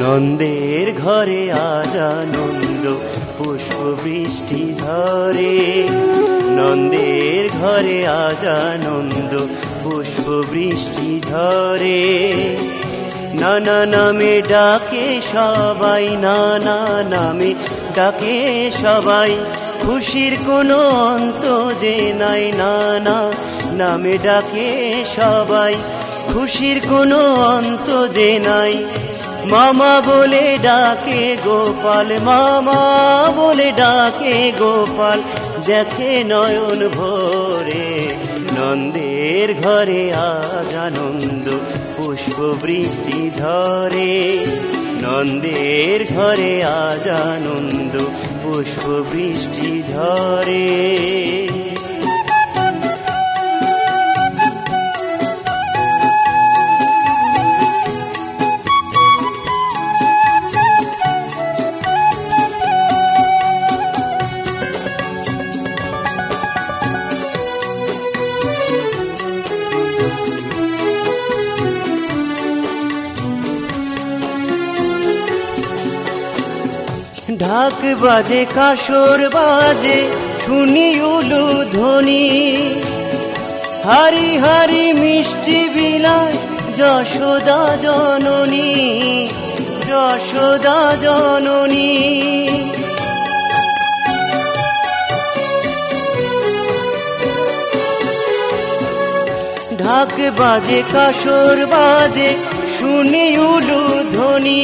নন্দের ঘরে আজ আনন্দ পুষ্প বৃষ্টি ঝরে। নন্দের ঘরে আজ আনন্দ পুষ্প বৃষ্টি ঝরে। নানা নামে ডাকে সবাই, নানা নামে ডাকে সবাই। খুশির কোনো অন্ত যে নাই, নানা নামে ডাকে সবাই। খুশির কোনো অন্ত যে নাই। মামা বলে ডাকে, গোপাল, মামা বলে ডাকে, গোপাল, দেখে নয়ন ভোরে নন্দের ঘরে আজ আনন্দ পুষ্প বৃষ্টি ঝরে নন্দের ঘরে আজ আনন্দ পুষ্প বৃষ্টি ঝরে ঢাক বাজে কাসর বাজে, শুনি উলু ধ্বনি হারি হারি মিষ্টি বিলায়, যশোদা জননী যশোদা জননী। ঢাক বাজে কাসর বাজে, শুনি উলু ধ্বনি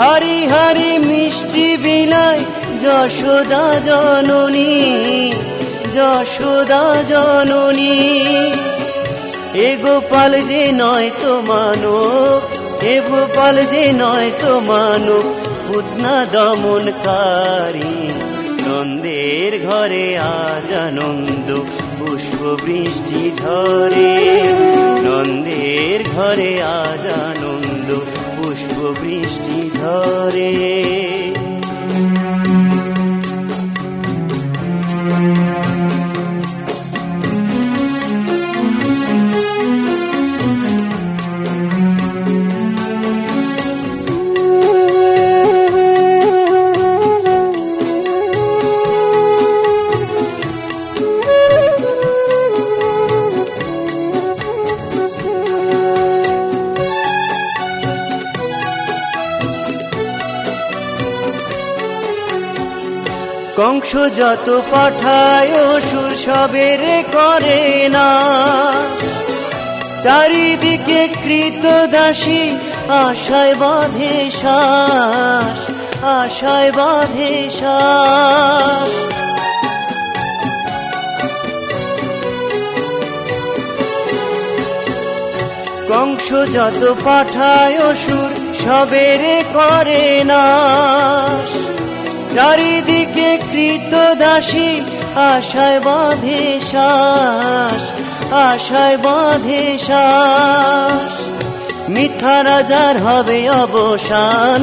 হারি হারি মিষ্টি বিলাই যশোদা জননী যশোদা জননী। এ গোপাল যে নয় তো মানো এ গোপাল যে নয় তো মানো পুতনা দমনকারী, নন্দের ঘরে আজ আনন্দ পুষ্প বৃষ্টি ঝরে। নন্দের ঘরে আজ আনন্দ পুষ্প বৃষ্টি ঝরে। কংস যত পাঠায় অসুর সবের করে না। চারিদিকে কৃত দাসী, আশায় বাঁধে শ্বাস, আশায় বাঁধে শ্বাস। কংস যত পাঠায় অসুর সবের করে না। দাসী আশায় বাঁধে শ্বাস, আশায় বাঁধে শ্বাস। মিথ্যা রাজার হবে অবসান,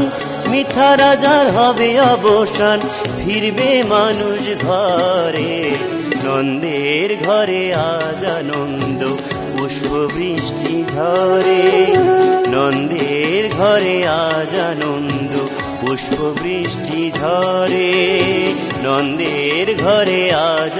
মিথ্যা রাজার হবে অবসান। ফিরবে মানুষ ঘরে, নন্দের ঘরে আজ আনন্দ পুষ্প বৃষ্টি ঝরে। নন্দের ঘরে আজ আনন্দ পুষ্প বৃষ্টি ঝরে। নন্দের ঘরে আজ